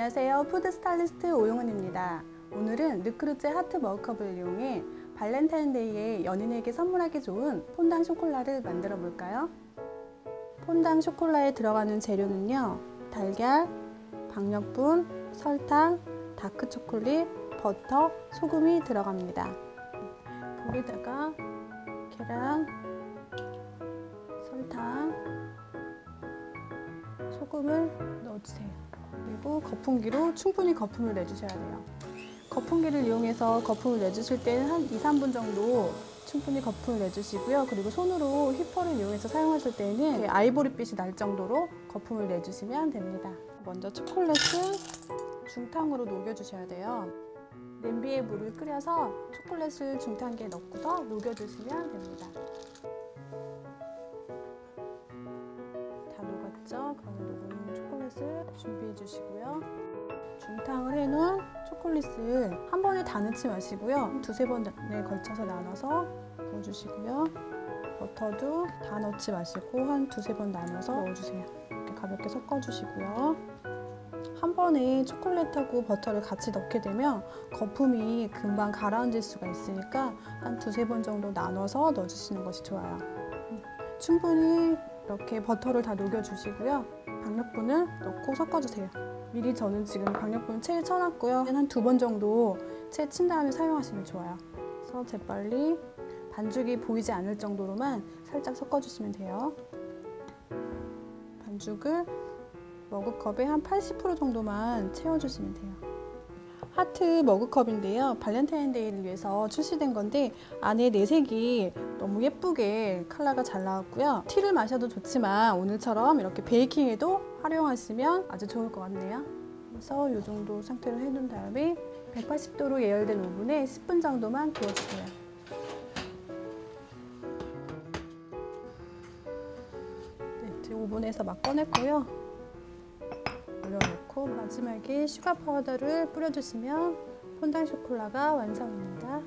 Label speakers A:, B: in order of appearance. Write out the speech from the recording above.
A: 안녕하세요. 푸드 스타일리스트 오용은입니다. 오늘은 르크루제 하트 머그컵을 이용해 발렌타인데이에 연인에게 선물하기 좋은 폰당 쇼콜라를 만들어 볼까요? 폰당 쇼콜라에 들어가는 재료는요. 달걀, 박력분, 설탕, 다크 초콜릿, 버터, 소금이 들어갑니다. 볼에다가 계란, 설탕, 소금을 넣어주세요. 그리고 거품기로 충분히 거품을 내주셔야 돼요. 거품기를 이용해서 거품을 내주실 때는 한 2, 3분 정도 충분히 거품을 내주시고요. 그리고 손으로 휘퍼를 이용해서 사용하실 때는 아이보리빛이 날 정도로 거품을 내주시면 됩니다. 먼저 초콜릿을 중탕으로 녹여주셔야 돼요. 냄비에 물을 끓여서 초콜릿을 중탕기에 넣고서 녹여주시면 됩니다. 다 초콜릿을 준비해 주시고요. 중탕을 해놓은 초콜릿을 한 번에 다 넣지 마시고요. 두세 번에 걸쳐서 나눠서 부어주시고요. 버터도 다 넣지 마시고 한 두세 번 나눠서 넣어주세요. 이렇게 가볍게 섞어주시고요. 한 번에 초콜릿하고 버터를 같이 넣게 되면 거품이 금방 가라앉을 수가 있으니까 한 두세 번 정도 나눠서 넣어주시는 것이 좋아요. 충분히 이렇게 버터를 다 녹여주시고요. 박력분을 넣고 섞어주세요. 미리 저는 지금 박력분 체에 쳐놨고요. 한 두 번 정도 체에 친 다음에 사용하시면 좋아요. 그래서 재빨리 반죽이 보이지 않을 정도로만 살짝 섞어주시면 돼요. 반죽을 머그컵에 한 80% 정도만 채워주시면 돼요. 하트 머그컵인데요. 발렌타인데이를 위해서 출시된 건데 안에 내색이 너무 예쁘게 컬러가 잘 나왔고요. 티를 마셔도 좋지만 오늘처럼 이렇게 베이킹에도 활용하시면 아주 좋을 것 같네요. 그래서 이 정도 상태로 해둔 다음에 180도로 예열된 오븐에 10분 정도만 구워주세요. 네, 지금 오븐에서 막 꺼냈고요. 올려놓고 마지막에 슈가 파우더를 뿌려주시면 폰당 쇼콜라가 완성입니다.